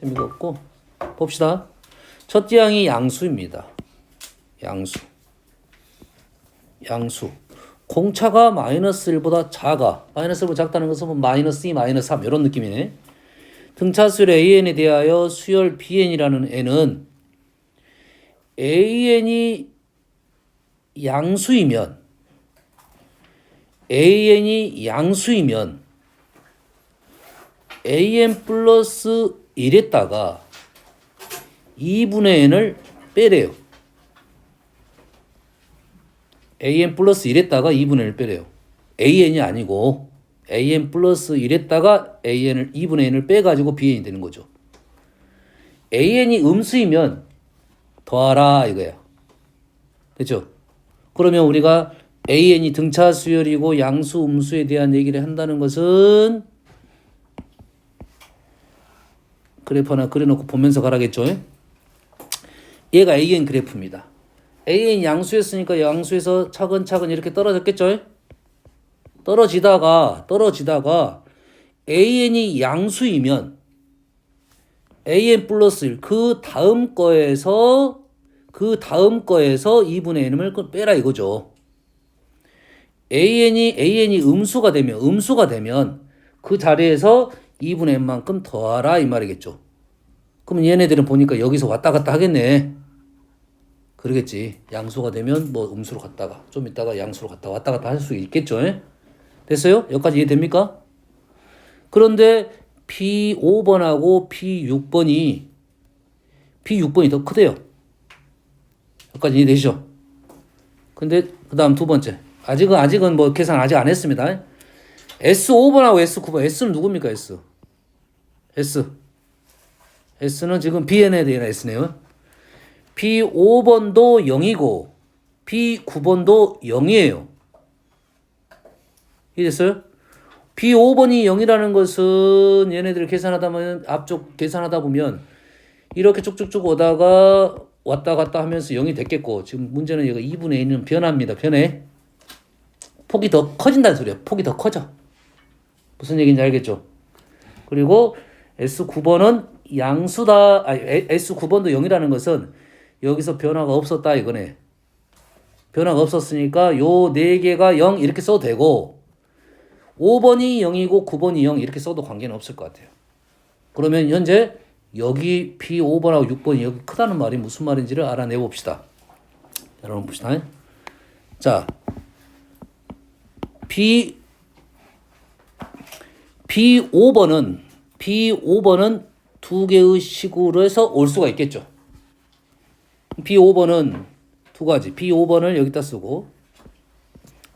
재미가 없고 봅시다. 첫째 항이 양수입니다. 양수. 양수. 공차가 마이너스 1보다 작아. 마이너스 1보다 작다는 것은 뭐 마이너스 2, 마이너스 3 이런 느낌이네. 등차수열 AN에 대하여 수열 BN이라는 N은 AN이 양수이면 AN이 양수이면 AN 플러스 1에다가 2분의 n을 빼래요. AN 플러스 1에다가 2분의 1을 빼래요. AN이 아니고 AN 플러스 1에다가 AN을 2분의 n을 빼가지고 BN이 되는 거죠. AN이 음수이면 더하라 이거야. 됐죠? 그러면 우리가 AN이 등차 수열이고 양수 음수에 대한 얘기를 한다는 것은 그래프 하나 그려놓고 보면서 가라겠죠? 얘가 AN 그래프입니다. AN 양수였으니까 양수에서 차근차근 이렇게 떨어졌겠죠? 떨어지다가 떨어지다가 AN이 양수이면 AN 플러스 1, 그 다음 거에서 그 다음 거에서 2분의 n을 빼라 이거죠. AN이 AN이 음수가 되면 음수가 되면 그 자리에서 2분의 n만큼 더하라 이 말이겠죠. 그러면 얘네들은 보니까 여기서 왔다 갔다 하겠네. 그러겠지. 양수가 되면 뭐 음수로 갔다가 좀 있다가 양수로 갔다 왔다 갔다 할 수 있겠죠. 예? 됐어요? 여기까지 이해됩니까? 그런데 P5번하고 P6번이 P6번이 더 크대요. 여기까지 이해되시죠? 근데 그 다음 두 번째. 아직은 아직은 뭐 계산 아직 안 했습니다. S5번하고 S9번. S는 누굽니까? S. S. S는 지금 BN에 대한 S네요. B5번도 0이고 B9번도 0이에요. 이해됐어요? B5번이 0이라는 것은 얘네들 계산하다 보면 앞쪽 계산하다 보면 이렇게 쭉쭉쭉 오다가 왔다 갔다 하면서 0이 됐겠고 지금 문제는 얘가 2분의 1은 변합니다. 변해. 폭이 더 커진다는 소리야. 폭이 더 커져. 무슨 얘기인지 알겠죠? 그리고 S9번은 양수다. 아, S9번도 0이라는 것은 여기서 변화가 없었다 이거네. 변화가 없었으니까 요 네 개가 0 이렇게 써도 되고 5번이 0이고 9번이 0 이렇게 써도 관계는 없을 것 같아요. 그러면 현재 여기 P5번하고 6번이 여기 크다는 말이 무슨 말인지를 알아내 봅시다. 여러분 봅시다. 자, B B5번은 B5번은 두 개의 식으로 해서 올 수가 있겠죠. B5번은 두 가지. B5번을 여기다 쓰고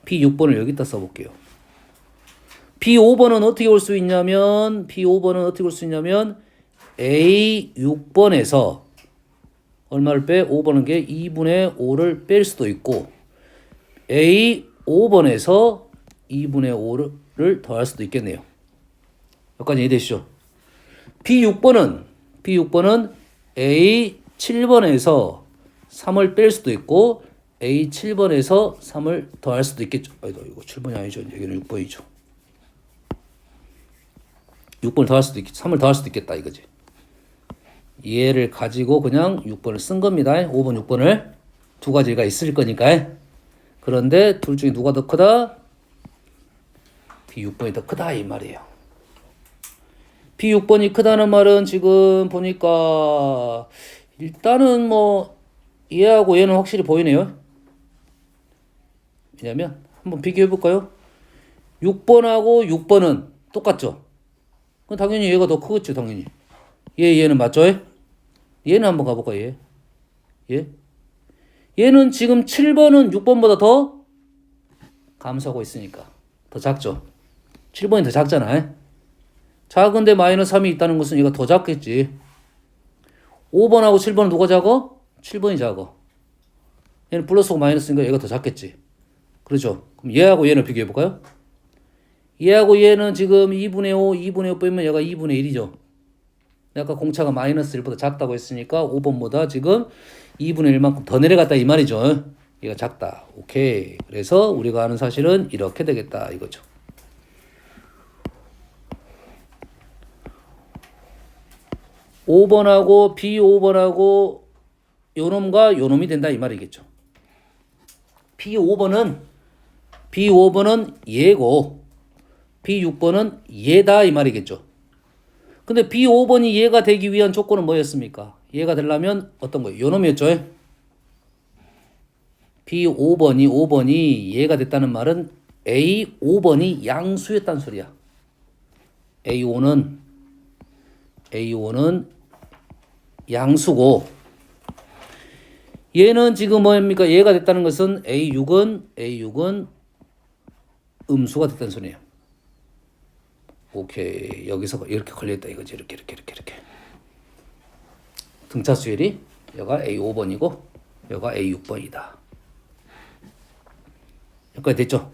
B6번을 여기다 써볼게요. B5번은 어떻게 올 수 있냐면 B5번은 어떻게 올 수 있냐면 A6번에서 얼마를 빼? 5번은 게 2분의 5를 뺄 수도 있고 A5번에서 2분의 5를 더할 수도 있겠네요. 여기까지 이해되시죠? B6번은 B6번은 A7번에서 3을 뺄 수도 있고 A7번에서 3을 더할 수도 있겠죠. 아이고 이거 7번이 아니죠. 여기는 6번이죠. 6번을 더할 수도 있, 3을 더할 수도 있겠다 이거지. 얘를 가지고 그냥 6번을 쓴 겁니다. 5번, 6번을 두 가지가 있을 거니까. 그런데 둘 중에 누가 더 크다? B6번이 더 크다 이 말이에요. B6번이 크다는 말은 지금 보니까 일단은 뭐 얘하고 얘는 확실히 보이네요. 왜냐면 한번 비교해 볼까요? 6번하고 6번은 똑같죠. 그럼 당연히 얘가 더 크겠죠, 당연히. 얘 얘는 맞죠? 얘는 한번 가볼까 얘. 얘. 얘는 지금 7번은 6번보다 더 감소하고 있으니까 더 작죠. 7번이 더 작잖아. 작은데 마이너스 3이 있다는 것은 얘가 더 작겠지. 5번하고 7번은 누가 작어? 7번이 작어. 얘는 플러스고 마이너스니까 얘가 더 작겠지. 그렇죠. 그럼 얘하고 얘를 비교해 볼까요? 얘하고 얘는 지금 2분의 5, 2분의 5 빼면 얘가 2분의 1이죠. 아까 공차가 마이너스 1보다 작다고 했으니까 5번보다 지금 2분의 1만큼 더 내려갔다 이 말이죠. 얘가 작다. 오케이. 그래서 우리가 아는 사실은 이렇게 되겠다 이거죠. 5번하고 B5번하고 요놈과 요놈이 된다 이 말이겠죠. B5번은 B5번은 얘고 B6번은 얘다 이 말이겠죠. 근데 B5번이 얘가 되기 위한 조건은 뭐였습니까? 얘가 되려면 어떤 거예요? 요놈이었죠. B5번이 5번이 얘가 됐다는 말은 A5번이 양수였단 소리야. A5는 A5는 양수고 얘는 지금 뭐입니까? 얘가 됐다는 것은 A6은 A6은 음수가 됐다는 소리예요. 오케이 여기서 이렇게 걸려있다 이거지 이렇게 이렇게 이렇게 이렇게 등차 수열이 여가 A5번이고 여가 A6번이다. 여기까지 됐죠?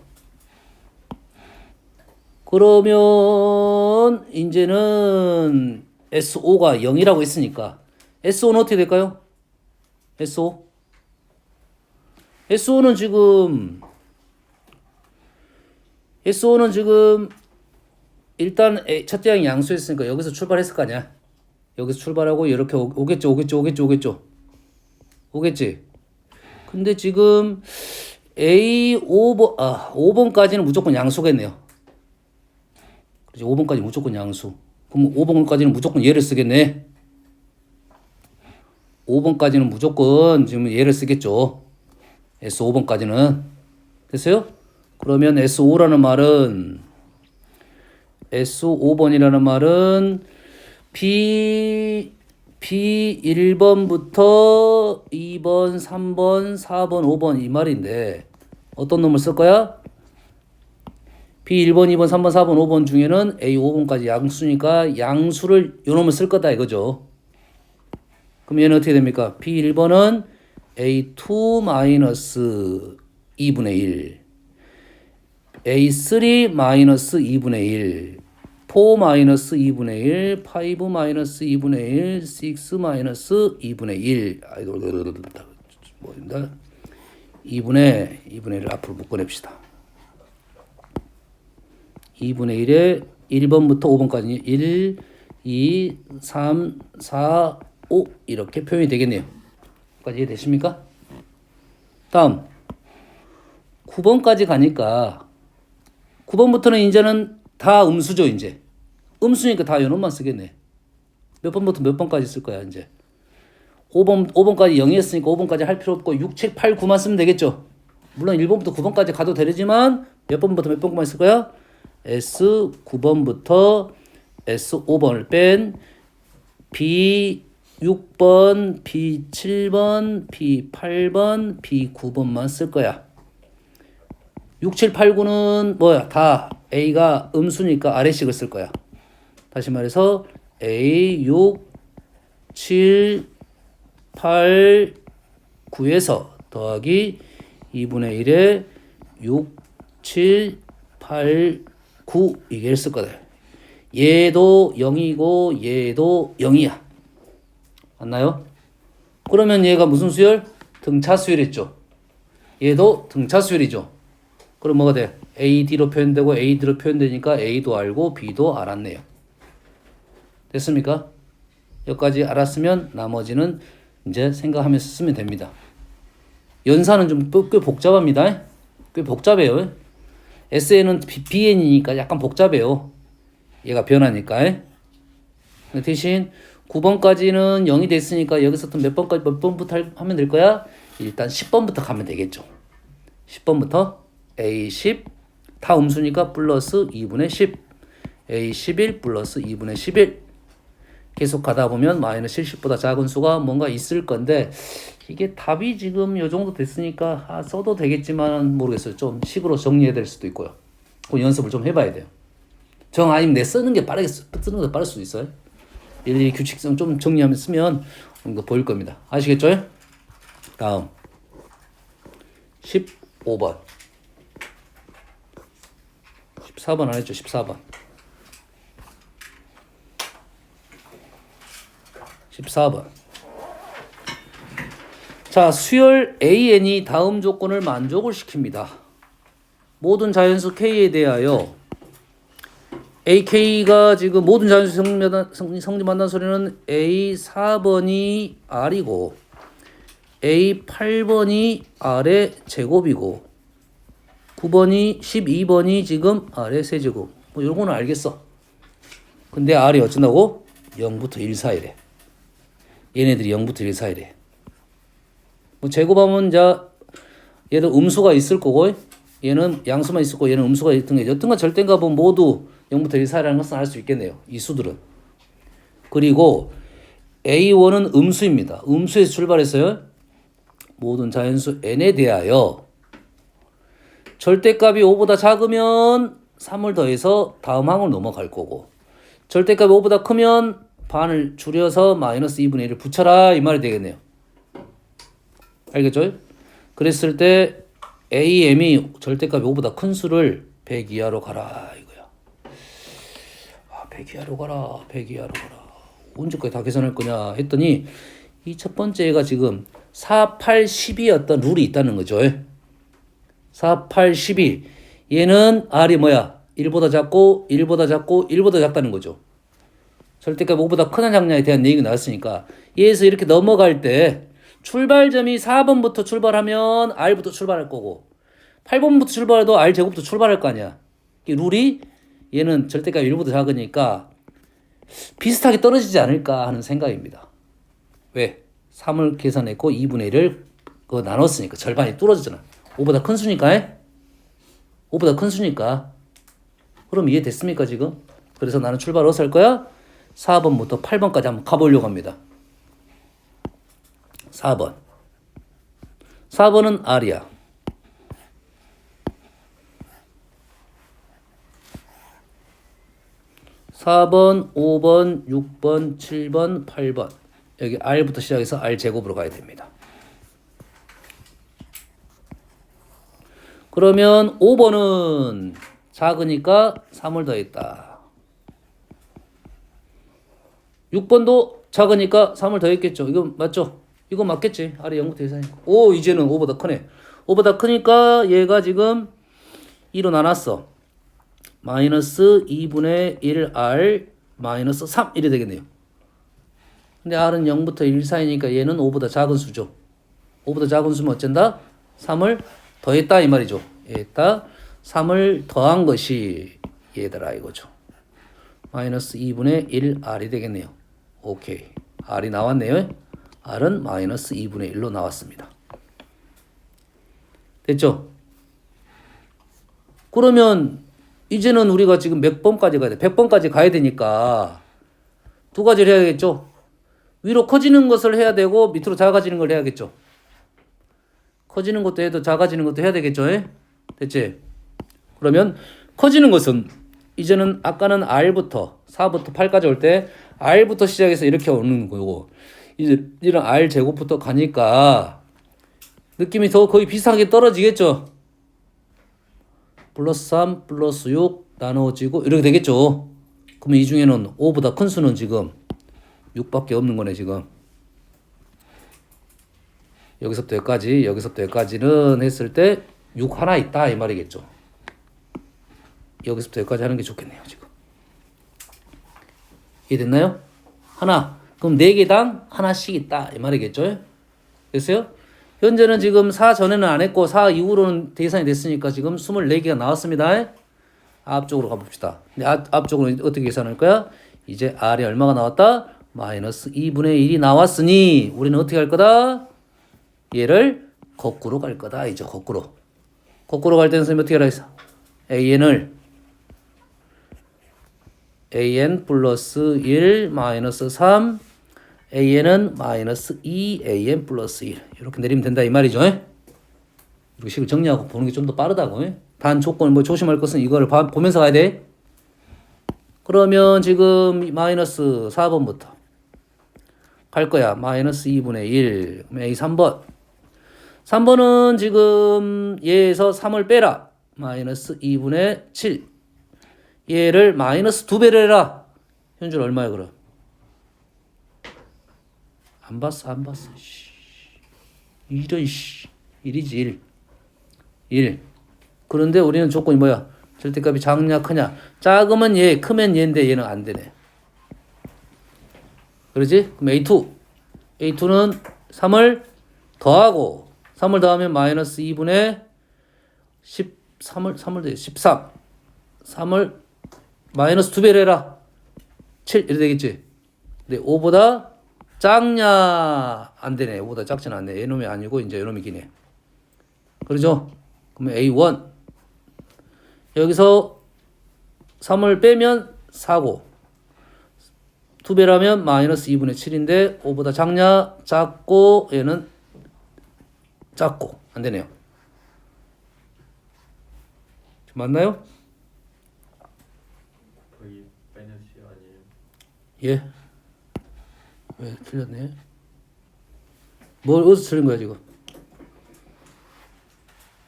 그러면 이제는 SO가 0이라고 했으니까 SO는 어떻게 될까요? SO SO는 지금 SO는 지금 일단 첫째 항이 양수했으니까 여기서 출발했을 거 아니야? 여기서 출발하고 이렇게 오- 오겠죠, 오겠죠, 오겠죠, 오겠죠, 오겠지. 근데 지금 A 5번 아 5번까지는 무조건 양수겠네요. 그렇지 5번까지 무조건 양수. 그럼 5번까지는 무조건 얘를 쓰겠네. 5번까지는 무조건 지금 얘를 쓰겠죠. S5번까지는 됐어요? 그러면 S5라는 말은 S5번이라는 말은 B B 1번부터 2번, 3번, 4번, 5번 이 말인데 어떤 놈을 쓸 거야? B 1번, 2번, 3번, 4번, 5번 중에는 A 5번까지 양수니까 양수를 요 놈을 쓸 거다 이거죠. 그럼 얘는 어떻게 됩니까? B 1번은 A2 마이너스 2분의 1 A3 마이너스 2분의 1, 4 마이너스 2분의 1, 5 마이너스 2분의 1, 6 마이너스 2분의 1. 아이고, 뭐입니다. 2분의 2분의 1을 앞으로 묶어냅시다. 2분의 1에 1번부터 5번까지 1, 2, 3, 4, 5 이렇게 표현이 되겠네요. 까지 이해되십니까? 다음 9번까지 가니까 9번부터는 이제는 다 음수죠, 이제. 음수니까 다 요놈만 쓰겠네. 몇 번부터 몇 번까지 쓸 거야, 이제. 5번, 5번까지 0이었으니까 5번까지 할 필요 없고 6, 7, 8, 9만 쓰면 되겠죠. 물론 1번부터 9번까지 가도 되지만 몇 번부터 몇 번까지 쓸 거야? S 9번부터 S 5번을 뺀 B 6번, B 7번, B 8번, B 9번만 쓸 거야. 6, 7, 8, 9는 뭐야? 다 A가 음수니까 아래식을 쓸 거야. 다시 말해서 A 6, 7, 8, 9에서 더하기 2분의 1에 6, 7, 8, 9 이게 쓸 거다. 얘도 0이고 얘도 0이야. 맞나요? 그러면 얘가 무슨 수열? 등차 수열이죠. 얘도 등차 수열이죠. 그럼 뭐가 돼? AD로 표현되고 AD로 표현되니까 A도 알고 B도 알았네요. 됐습니까? 여기까지 알았으면 나머지는 이제 생각하면서 쓰면 됩니다. 연산은 좀 꽤 복잡합니다. 꽤 복잡해요. SN은 BN이니까 약간 복잡해요. 얘가 변하니까. 대신 9번까지는 0이 됐으니까 여기서부터 몇 번까지 몇 번부터 하면 될 거야? 일단 10번부터 가면 되겠죠. 10번부터 A10 다 음수니까 플러스 2분의 10 A11 플러스 2분의 11 계속 가다 보면 마이너스 70보다 작은 수가 뭔가 있을 건데 이게 답이 지금 요 정도 됐으니까 아, 써도 되겠지만 모르겠어요. 좀 식으로 정리해야 될 수도 있고요. 그 연습을 좀 해봐야 돼요. 정 아니면 내 쓰는 게 빠르게 쓰- 쓰는 게 빠를 수도 있어요. 일일이 규칙성 좀 정리하면 쓰면 이거 보일 겁니다. 아시겠죠? 다음 15번 14번 안 했죠? 14번 14번 자 수열 AN이 다음 조건을 만족을 시킵니다. 모든 자연수 K에 대하여 AK가 지금 모든 자연수 성립, 성- 성립 만난 소리는 A 4번이 R이고 A 8번이 R의 제곱이고 9번이 12번이 지금 R의 세제곱 뭐 이런 거는 알겠어 근데 R이 어쩐다고? 0부터 1 사이래 얘네들이 0부터 1 사이래 뭐 제곱하면 자 얘도 음수가 있을 거고 얘는 양수만 있을 거고 얘는 음수가 있던 게 여튼간 절대인가 보면 모두 0부터 1 사이라는 것은 알 수 있겠네요. 이 수들은. 그리고 A1은 음수입니다. 음수에서 출발했어요. 모든 자연수 n에 대하여 절대값이 5보다 작으면 3을 더해서 다음 항을 넘어갈 거고 절대값이 5보다 크면 반을 줄여서 마이너스 2분의 1을 붙여라 이 말이 되겠네요. 알겠죠? 그랬을 때 AM이 절대값이 5보다 큰 수를 100 이하로 가라 이거야. 아, 100 이하로 가라. 100 이하로 가라. 언제까지 다 계산할 거냐 했더니 이 첫 번째가 지금 4, 8, 12였던 룰이 있다는 거죠. 4, 8, 12. 얘는 R이 뭐야? 1보다 작고 1보다 작고 1보다 작다는 거죠. 절대값 5보다 크나 작냐에 대한 얘기가 나왔으니까 얘에서 이렇게 넘어갈 때 출발점이 4번부터 출발하면 R부터 출발할 거고 8번부터 출발해도 R 제곱부터 출발할 거 아니야. 이 룰이 얘는 절대값 1보다 작으니까 비슷하게 떨어지지 않을까 하는 생각입니다. 왜? 3을 계산했고 2분의 1을 그거 나눴으니까 절반이 뚫어지잖아. 5보다 큰 수니까. 에? 5보다 큰 수니까. 그럼 이해됐습니까 지금? 그래서 나는 출발 어디서 할 거야? 4번부터 8번까지 한번 가보려고 합니다. 4번. 4번은 R이야. 4번, 5번, 6번, 7번, 8번. 여기 R부터 시작해서 R 제곱으로 가야 됩니다. 그러면 5번은 작으니까 3을 더했다. 6번도 작으니까 3을 더했겠죠. 이거 맞죠? 이거 맞겠지? R이 0부터 1사니까. 오, 이제는 5보다 크네. 5보다 크니까 얘가 지금 2로 나눴어. 마이너스 2분의 1R 마이너스 3 이래 되겠네요. 근데 R은 0부터 1 사이니까 얘는 5보다 작은 수죠. 5보다 작은 수면 어쩐다? 3을 더했다 이 말이죠. 얘다 3을 더한 것이 얘더라 이거죠. 마이너스 2분의 1R이 되겠네요. 오케이. R이 나왔네요. R은 마이너스 2분의 1로 나왔습니다. 됐죠? 그러면 이제는 우리가 지금 몇 번까지 가야 돼? 100번까지 가야 되니까 두 가지를 해야겠죠? 위로 커지는 것을 해야 되고 밑으로 작아지는 걸 해야겠죠? 커지는 것도 해도 작아지는 것도 해야 되겠죠? 에? 됐지? 그러면 커지는 것은 이제는 아까는 R부터 4부터 8까지 올 때 R부터 시작해서 이렇게 오는 거고 이제 이런 R 제곱부터 가니까 느낌이 더 거의 비슷하게 떨어지겠죠? 플러스 3 플러스 6 나눠지고 이렇게 되겠죠. 그러면 이 중에는 5보다 큰 수는 지금 6밖에 없는 거네 지금. 여기서부터 여기까지 여기서부터 여기까지는 했을 때 6 하나 있다 이 말이겠죠. 여기서부터 여기까지 하는 게 좋겠네요 지금. 이해됐나요? 하나. 그럼 4개당 하나씩 있다 이 말이겠죠. 됐어요? 현재는 지금 4 전에는 안 했고 4 이후로는 계산이 됐으니까 지금 24개가 나왔습니다. 앞쪽으로 가봅시다. 앞, 앞쪽으로 어떻게 계산할 거야? 이제 R이 얼마가 나왔다? 마이너스 2분의 1이 나왔으니 우리는 어떻게 할 거다? 얘를 거꾸로 갈 거다. 이제 거꾸로. 거꾸로 갈 때는 선생님 어떻게 하라 했어? AN을 AN 플러스 1 마이너스 3 AN은 마이너스 2 AN 플러스 1 이렇게 내리면 된다 이 말이죠. 에? 이렇게 식을 정리하고 보는 게 좀 더 빠르다고. 에? 단 조건 뭐 조심할 것은 이거를 봐- 보면서 가야 돼. 그러면 지금 마이너스 4번부터 갈 거야. 마이너스 2분의 1. 그럼 A 3번. 3번은 지금 얘에서 3을 빼라. 마이너스 2분의 7. 얘를 마이너스 2배를 해라. 현줄 얼마야 그럼? 안 봤어 안 봤어. 씨. 이런 씨. 1이지 1. 1. 그런데 우리는 조건이 뭐야? 절대값이 작냐 크냐 작으면 얘 크면 얘인데 얘는 안 되네 그러지? 그럼 A2 A2는 3을 더하고 3을 더하면 마이너스 2분의 13을 3을 더해 13 3을 마이너스 2배를 해라 7 이래 되겠지 근데 5보다 작냐 안 되네 5보다 작지는 않네 얘놈이 아니고 이제 얘놈이 기네 그러죠? 그러면 A1 여기서 3을 빼면 4고 2배라면 마이너스 2분의 7인데 5보다 작냐? 작고 얘는 작고 안 되네요. 맞나요? 거의 마이너스 아니에요. 예. 왜 틀렸네? 뭘 어디서 틀린 거야 지금?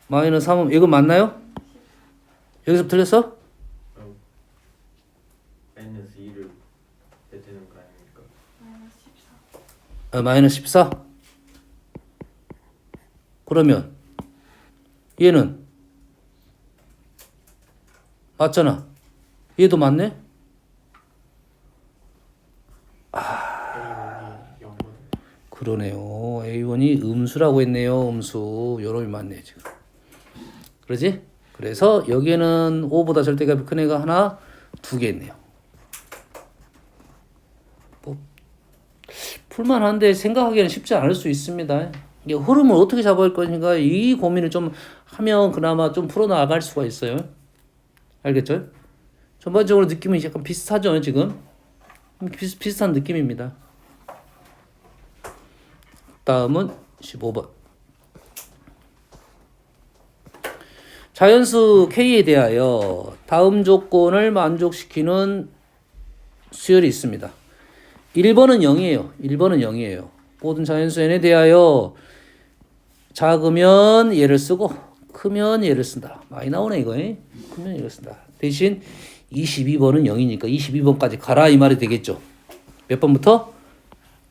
마이너스 3은 이거 맞나요? 여기서 틀렸어? 그럼 마이너스 2를 빼되는 거 아닙니까? 아, 마이너스 14. 그러면 얘는 맞잖아. 얘도 맞네? A1이 0은 그러네요. A1이 음수라고 했네요. 음수. 요놈이 맞네, 지금. 그러지? 그래서 여기에는 5보다 절대값이 큰 애가 하나, 두 개 있네요. 뭐, 풀만한데 생각하기에는 쉽지 않을 수 있습니다. 이게 흐름을 어떻게 할 것인가 이 고민을 좀 하면 그나마 좀 풀어나갈 수가 있어요. 알겠죠? 전반적으로 느낌이 약간 비슷하죠, 지금? 비슷, 비슷한 느낌입니다. 다음은 15번. 자연수 K에 대하여 다음 조건을 만족시키는 수열이 있습니다. 1번은 0이에요. 1번은 0이에요. 모든 자연수 n에 대하여 작으면 얘를 쓰고 크면 얘를 쓴다. 많이 나오네 이거. 에? 크면 얘를 쓴다. 대신 22번은 0이니까 22번까지 가라 이 말이 되겠죠. 몇 번부터?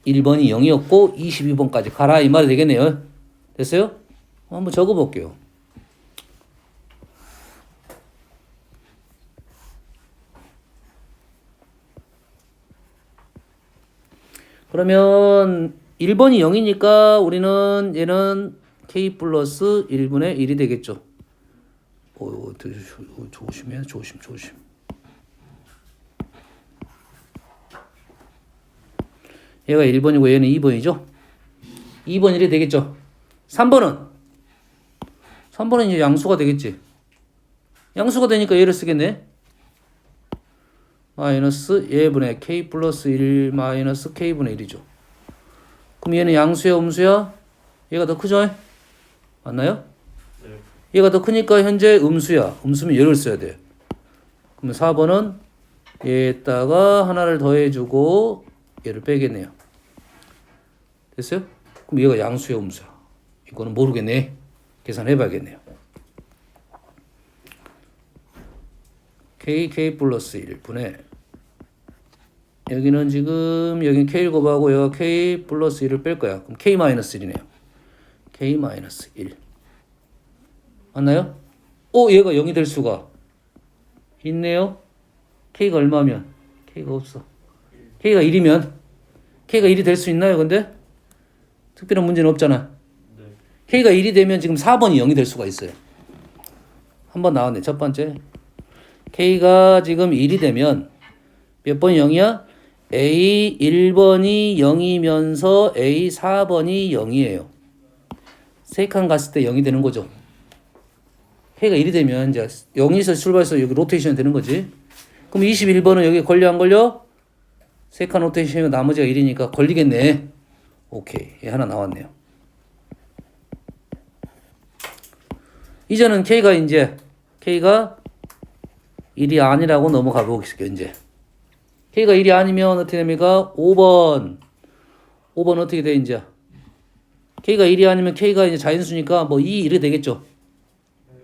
1번이 0이었고 22번까지 가라 이 말이 되겠네요. 됐어요? 한번 적어 볼게요. 그러면 1번이 0이니까 우리는 얘는 k 플러스 1분의 1이 되겠죠. 오, 조심해, 조심, 조심. 얘가 1번이고 얘는 2번이죠. 2번 1이 되겠죠. 3번은 3번은 이제 양수가 되겠지. 양수가 되니까 얘를 쓰겠네. 마이너스 얘분의 k 플러스 1 마이너스 k분의 1이죠. 그럼 얘는 양수야 음수야? 얘가 더 크죠? 맞나요? 네. 얘가 더 크니까 현재 음수야. 음수면 얘를 써야 돼. 그러면 4번은 얘에다가 하나를 더해주고 얘를 빼겠네요. 됐어요? 그럼 얘가 양수야 음수야? 이거는 모르겠네. 계산해 봐야겠네요. k k 플러스 1분의 여기는 지금 여기 k 곱하고 여기가 k 플러스 1을 뺄 거야. 그럼 k 마이너스 1이네요. k 마이너스 1 맞나요? 오 얘가 0이 될 수가 있네요. k가 얼마면? k가 없어. k가 1이면 k가 1이 될 수 있나요? 근데 특별한 문제는 없잖아. 네. k가 1이 되면 지금 4번이 0이 될 수가 있어요. 한 번 나왔네. 첫 번째. k가 지금 1이 되면 몇 번이 0이야? a 1번이 0이면서 a 4번이 0이에요. 세칸 갔을 때 0이 되는 거죠. k가 1이 되면 이제 0에서 출발해서 여기 로테이션 되는 거지. 그럼 21번은 여기 걸려 안 걸려? 세칸 로테이션이고 나머지가 1이니까 걸리겠네. 오케이. 얘 하나 나왔네요. 이제는 K가 이제 K가 1이 아니라고 넘어가 보겠습니다. 이제 K가 1이 아니면 어떻게 됩니까? 5번 5번 어떻게 돼 이제 K가 1이 아니면 K가 이제 자연수니까 뭐 2, 1이 되겠죠.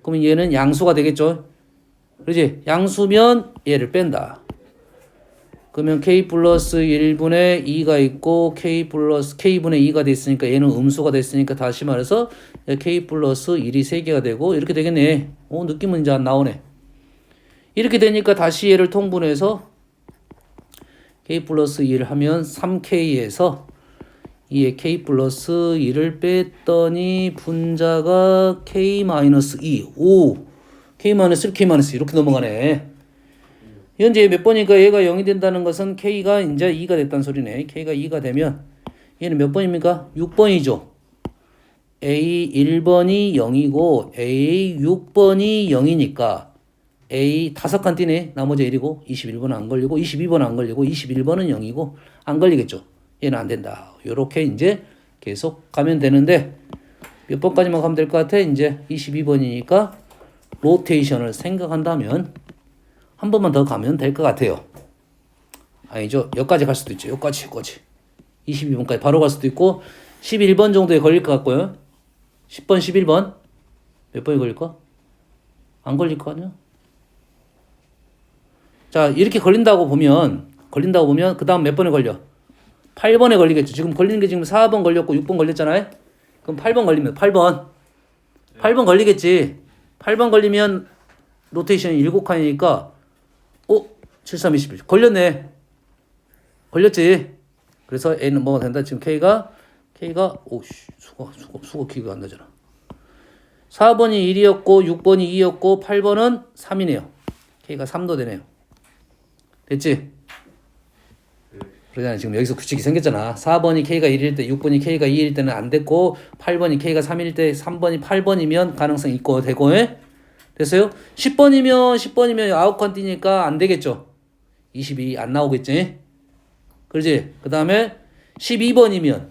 그러면 얘는 양수가 되겠죠. 그렇지? 양수면 얘를 뺀다. 그러면 k 플러스 1분의 2가 있고 k 플러스 k분의 2가 됐으니까 얘는 음수가 됐으니까 다시 말해서 k 플러스 1이 3개가 되고 이렇게 되겠네. 오 느낌은 이제 안 나오네. 이렇게 되니까 다시 얘를 통분해서 k 플러스 1 하면 3k에서 이에 k 플러스 1을 뺐더니 분자가 k 마이너스 2, 5, k 마이너스 1, k 마이너스 2 이렇게 넘어가네. 현재 몇 번이니까 얘가 0이 된다는 것은 k가 이제 2가 됐다는 소리네. k가 2가 되면 얘는 몇 번입니까? 6번이죠. A 1번이 0이고 A 6번이 0이니까 A 다섯 칸 띄네. 나머지 1이고 21번은 안 걸리고 22번은 안 걸리고 21번은 0이고 안 걸리겠죠. 얘는 안 된다. 요렇게 이제 계속 가면 되는데 몇 번까지만 가면 될 것 같아? 이제 22번이니까 로테이션을 생각한다면 한 번만 더 가면 될 것 같아요. 아니죠. 여기까지 갈 수도 있죠. 여기까지, 여기까지. 22번까지 바로 갈 수도 있고 11번 정도에 걸릴 것 같고요. 10번, 11번 몇 번이 걸릴까? 안 걸릴 거 아니야? 자 이렇게 걸린다고 보면 걸린다고 보면 그 다음 몇 번에 걸려? 8번에 걸리겠죠. 지금 걸리는 게 지금 4번 걸렸고 6번 걸렸잖아요. 그럼 8번 걸리면 8번 8번 걸리겠지. 8번 걸리면 로테이션이 7칸이니까 어? 7, 3, 21 걸렸네. 걸렸지. 그래서 A는 뭐가 된다? 지금 K가 K가 오씨 수거 수거 수거 기가 안 나잖아. 4번이 1이었고 6번이 2였고 8번은 3이네요. K가 3도 되네요. 됐지? 그러잖아 지금 여기서 규칙이 생겼잖아. 4번이 K가 1일 때 6번이 K가 2일 때는 안 됐고 8번이 K가 3일 때 3번이 8번이면 가능성 있고 되고 예? 됐어요? 10번이면 10번이면 9칸 뛰니까 안 되겠죠. 22 안 나오겠지? 그렇지? 그 다음에 12번이면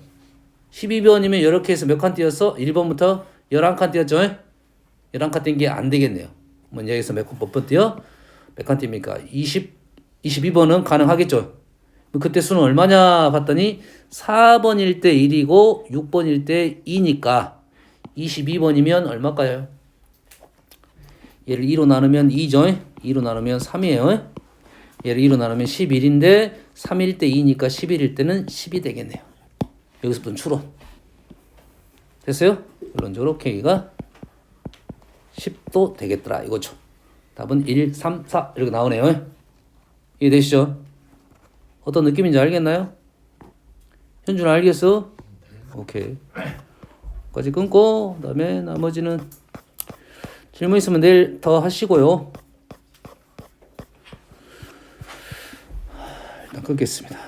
12번이면 이렇게 해서 몇 칸 뛰었어? 1번부터 11칸 뛰었죠? 11칸 뛴 게 안 되겠네요. 뭐 여기서 몇번 뛰어? 몇 칸 뜁니까? 20, 22번은 가능하겠죠? 그때 수는 얼마냐 봤더니 4번일 때 1이고 6번일 때 2니까 22번이면 얼마일까요? 얘를 2로 나누면 2죠? 2로 나누면 3이에요. 얘를 2로 나누면 11인데 3일 때 2니까 11일 때는 10이 되겠네요. 여기서부터 추론. 됐어요? 결론적으로 K가 10도 되겠더라 이거죠. 답은 1, 3, 4 이렇게 나오네요. 이해되시죠? 어떤 느낌인지 알겠나요? 현준 알겠어? 오케이. 까지 끊고 그다음에 나머지는 질문 있으면 내일 더 하시고요. 일단 끊겠습니다.